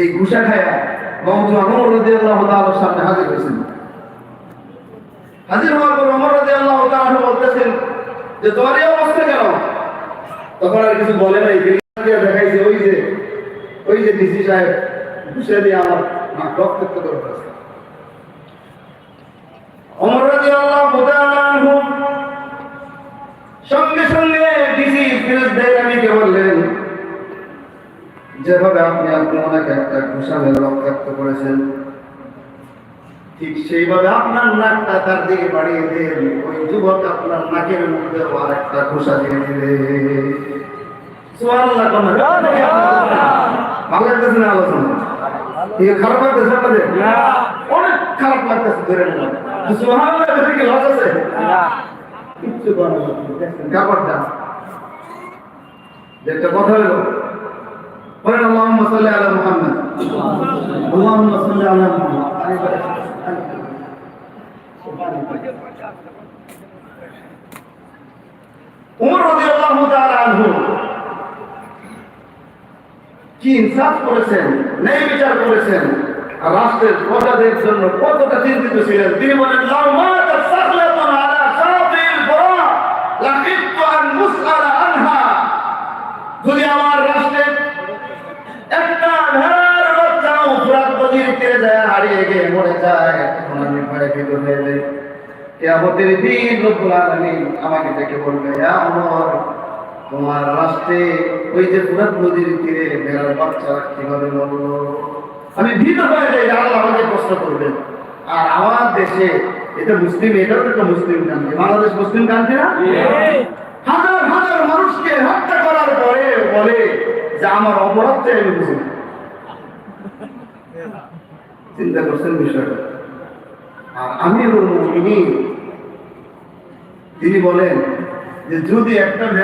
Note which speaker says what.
Speaker 1: এই ঘুষা খায়া মমতা অমর রদি আল্লাহ তাআলার সামনে হাজির হয়েছেন। হাজির হওয়ার পর অমর রদি আল্লাহ তাআলা বলতেছেন যে, তোমার এই অবস্থা কেন? তখন আর কিছু বলে নাই। দিয়ে দেখাইছে, ওই যে ওই যে ডিসি সাহেব ঘুষে দিয়ে আমার নাক রক্তাক্ত করে ফেলেছে। অমর রদি আল্লাহ সঙ্গে সঙ্গে ডিসি ফিরোজ দেয়রানিকে বললেন যেভাবে আপনি আপনি ওনাকে একটা ঘুষামের রক্তাক্ত করেছেন ঠিক সেইভাবে আপনার নাকটা তার দিকে বাড়িয়ে দেন ওই যুবক আপনার নাকের মধ্যে আর একটা ঘুষা দিয়ে দিলে। ভালো লাগতেছে না আলোচনা? খারাপ লাগতেছে আপনাদের? অনেক খারাপ লাগতেছে ধরে নিলাম সুবহানাল্লাহ ভেতরে কি লস আছে? কিচ্ছু করার নেই। দেখছেন, একটা কথা হলো। বলেন আল্লাহুম্মা সাল্লি আলা মুহাম্মদ। আল্লাহুম্মা সাল্লি আলা মুহাম্মদ। উমর রাদিয়াল্লাহু তাআলা আনহু কি ইনসাফ করেছেন, ন্যায় বিচার করেছেন রাষ্ট্রের প্রজাদের জন্য কতটা চিন্তিত ছিলেন, তিনি বলেন যায় হারিয়ে গিয়ে মরে যায় তখন আমি ভয়ে ভীত হয়ে যাই। কেয়ামতের দিন রব্বুল আলামিন আমাকে ডেকে বলবে ইয়া তোমার রাষ্ট্রে ওই যে ফুরাত নদীর তীরে ভেড়ার বাচ্চা কীভাবে মরলো? আমি ভীত হয়ে যাই আল্লাহ আমাকে প্রশ্ন করবেন। আর আমার দেশে এটা মুসলিম এটাও একটা Muslim country Bangladesh Muslim country না? হাজার হাজার মানুষকে হত্যা করার পরে বলে যে আমার অপরাধটা আমি বুঝি। চিন্তা করছেন বিষয়টা। আর আমির তিনি বলেন যে যদি একটা ভেড়া